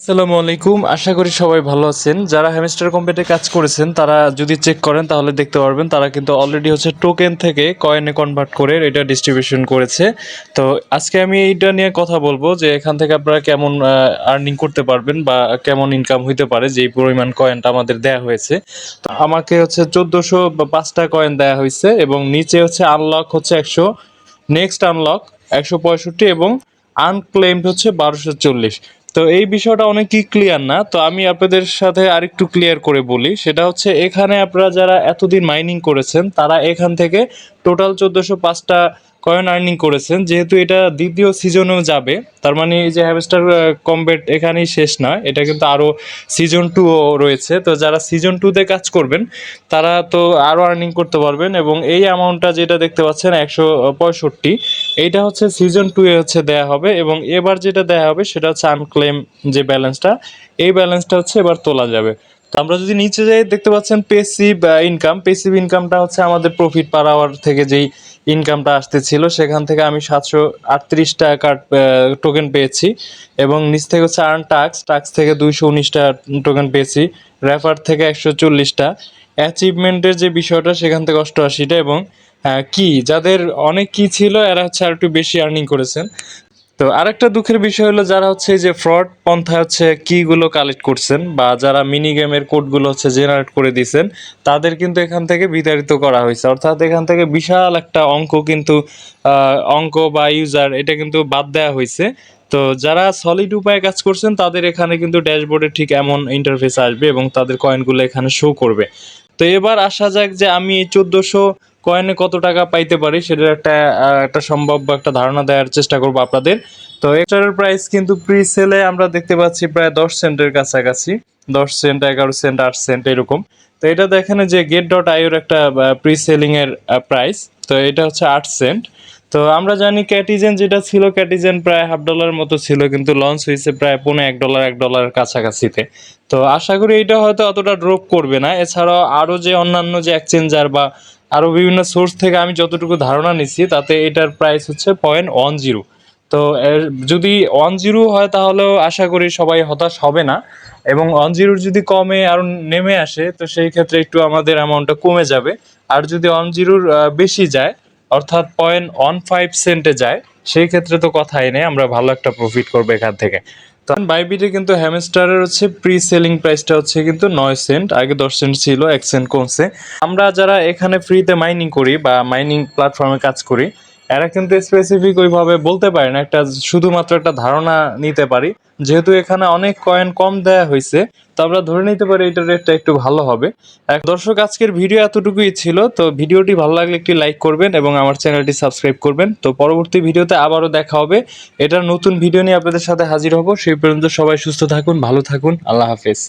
আসসালামু আলাইকুম। আশা করি সবাই ভালো আছেন। যারা হ্যামস্টার কম্পিউটে কাজ করেছেন, তারা যদি চেক করেন, তাহলে দেখতে পারবেন তারা কিন্তু অলরেডি হচ্ছে টোকেন থেকে কয়েনে কনভার্ট করে এটা ডিস্ট্রিবিউশন করেছে। তো আজকে আমি এইটা নিয়ে কথা বলব যে এখান থেকে আপনারা কেমন আর্নিং করতে পারবেন বা কেমন ইনকাম হইতে পারে যেই পরিমাণ কয়েনটা আমাদের দেয়া হয়েছে। তো আমাকে হচ্ছে চোদ্দোশো বা পাঁচটা কয়েন দেয়া হয়েছে এবং নিচে হচ্ছে আনলক হচ্ছে একশো নেক্সট আনলক একশো পঁয়ষট্টি এবং আনক্লেমড হচ্ছে বারোশো চল্লিশ। তো এই বিষয়টা অনেকই ক্লিয়ার না। তো আমি আপনাদের সাথে আরেকটু ক্লিয়ার করে বলি। সেটা হচ্ছে এখানে আপনারা যারা এতদিন মাইনিং করেছেন, তারা এখান থেকে টোটাল চোদ্দোশো পাঁচটা কয়েন আর্নিং করেছেন, যেহেতু এটা দ্বিতীয় সিজনেও যাবে, তার মানে এই যে হ্যামস্টার কমবেট এখানেই শেষ নয় এটা কিন্তু আরও সিজন টু রয়েছে, তো যারা সিজন টুতে কাজ করবেন, তারা তো আরও আর্নিং করতে পারবেন, এবং এই অ্যামাউন্টটা যেটা দেখতে পাচ্ছেন একশো পঁয়ষট্টি, এইটা হচ্ছে সিজন টু এ হচ্ছে দেয়া হবে, এবং এবার যেটা দেয়া হবে সেটা হচ্ছে আনক্লেম যে ব্যালেন্সটা এই ব্যালেন্সটা হচ্ছে এবার তোলা যাবে। তো আমরা যদি নিচে যাই, দেখতে পাচ্ছেন পেসিভ ইনকাম পেসিভ ইনকামটা হচ্ছে আমাদের প্রফিট পার আওয়ার থেকে যেই ইনকামটা আসতেছিল, সেখান থেকে আমি সাতশো আটত্রিশ টাকার টোকেন পেয়েছি। এবং নিচ থেকে হচ্ছে আর্ন টাক্স টাক্স থেকে দুইশো উনিশটা টোকেন পেয়েছি। রেফার থেকে একশো চল্লিশটা অ্যাচিভমেন্টের যে বিষয়টা, সেখান থেকে অষ্টআশিটা এবং কি? যাদের অনেক কি ছিল, এরা হচ্ছে আর একটু বেশি আর্নিং করেছেন। তো আরেকটা দুঃখের বিষয় হলো যারা হচ্ছে এই যে ফ্রড পন্থা হচ্ছে কিগুলো কালেক্ট করছেন বা যারা মিনি গেমের কোডগুলো হচ্ছে জেনারেট করে দিয়েছেন তাদের কিন্তু এখান থেকে বিতাড়িত করা হয়েছে। অর্থাৎ এখান থেকে বিশাল একটা অঙ্ক কিন্তু অঙ্ক বা ইউজার এটা কিন্তু বাদ দেওয়া হয়েছে। তো যারা সলিড উপায়ে কাজ করছেন, তাদের এখানে কিন্তু ড্যাশবোর্ডে ঠিক এমন ইন্টারফেস আসবে এবং তাদের কয়েনগুলো এখানে শো করবে। তো এবার আসা যাক যে আমি এই চোদ্দোশো কয়েনে কত টাকা পাইতে পারি সেটার একটা একটা সম্ভাব্য একটা ধারণা দেওয়ার চেষ্টা করব আপনাদের। তো এক্সটারের প্রাইস কিন্তু প্রি সেলে আমরা দেখতে পাচ্ছি প্রায় দশ সেন্টের কাছাকাছি। দশ সেন্ট এগারো সেন্ট আট সেন্ট এরকম। তো এটা দেখেন যে গেট ডট আইওর একটা প্রি সেলিং এর প্রাইস তো এটা হচ্ছে আট সেন্ট তো আমরা জানি ক্যাটিজেন যেটা ছিল ক্যাটিজেন প্রায় হাফ ডলারের মতো ছিল, কিন্তু লঞ্চ হয়েছে প্রায় পৌনে এক ডলার এক ডলারের কাছাকাছিতে। তো আশা করি এটা হয়তো অতটা ড্রপ করবে না। এছাড়াও আরও যে অন্যান্য যে এক্সচেঞ্জার বা আরও বিভিন্ন সোর্স থেকে আমি যতটুকু ধারণা নিচ্ছি তাতে এটার প্রাইস হচ্ছে পয়েন্ট ওয়ান জিরো তো যদি ওয়ান জিরো হয় তাহলেও আশা করি সবাই হতাশ হবে না। এবং ওয়ান জিরোর যদি কমে আর নেমে আসে, তো সেই ক্ষেত্রে একটু আমাদের অ্যামাউন্টটা কমে যাবে। আর যদি ওয়ান জিরোর বেশি যায়, অর্থাৎ পয়েন্ট ওয়ান ফাইভ সেন্টে যায় সেই ক্ষেত্রে তো কথাই নেই, আমরা ভালো একটা প্রফিট করব এখান থেকে। তো বাইবিটে কিন্তু হ্যামস্টারের হচ্ছে প্রি সেলিং প্রাইসটা হচ্ছে কিন্তু নয় সেন্ট আগে দশ সেন্ট ছিল, এক সেন্ট কমছে। আমরা যারা এখানে ফ্রিতে মাইনিং করি বা মাইনিং প্ল্যাটফর্মে কাজ করি এরা কিন্তু স্পেসিফিক ওইভাবে বলতে পারে না, একটা শুধুমাত্র একটা ধারণা নিতে পারি। যেহেতু এখানে অনেক কয়েন কম দেয়া হয়েছে, তো আমরা ধরে নিতে পারি এটার রেটটা একটু ভালো হবে। এক দর্শক, আজকের ভিডিও এতটুকুই ছিল, তো ভিডিওটি ভালো লাগলে একটি লাইক করবেন এবং আমার চ্যানেলটি সাবস্ক্রাইব করবেন। তো পরবর্তী ভিডিওতে আবারও দেখা হবে। এটার নতুন ভিডিও নিয়ে আপনাদের সাথে হাজির হব। সেই পর্যন্ত সবাই সুস্থ থাকুন, ভালো থাকুন। আল্লাহ হাফেজ।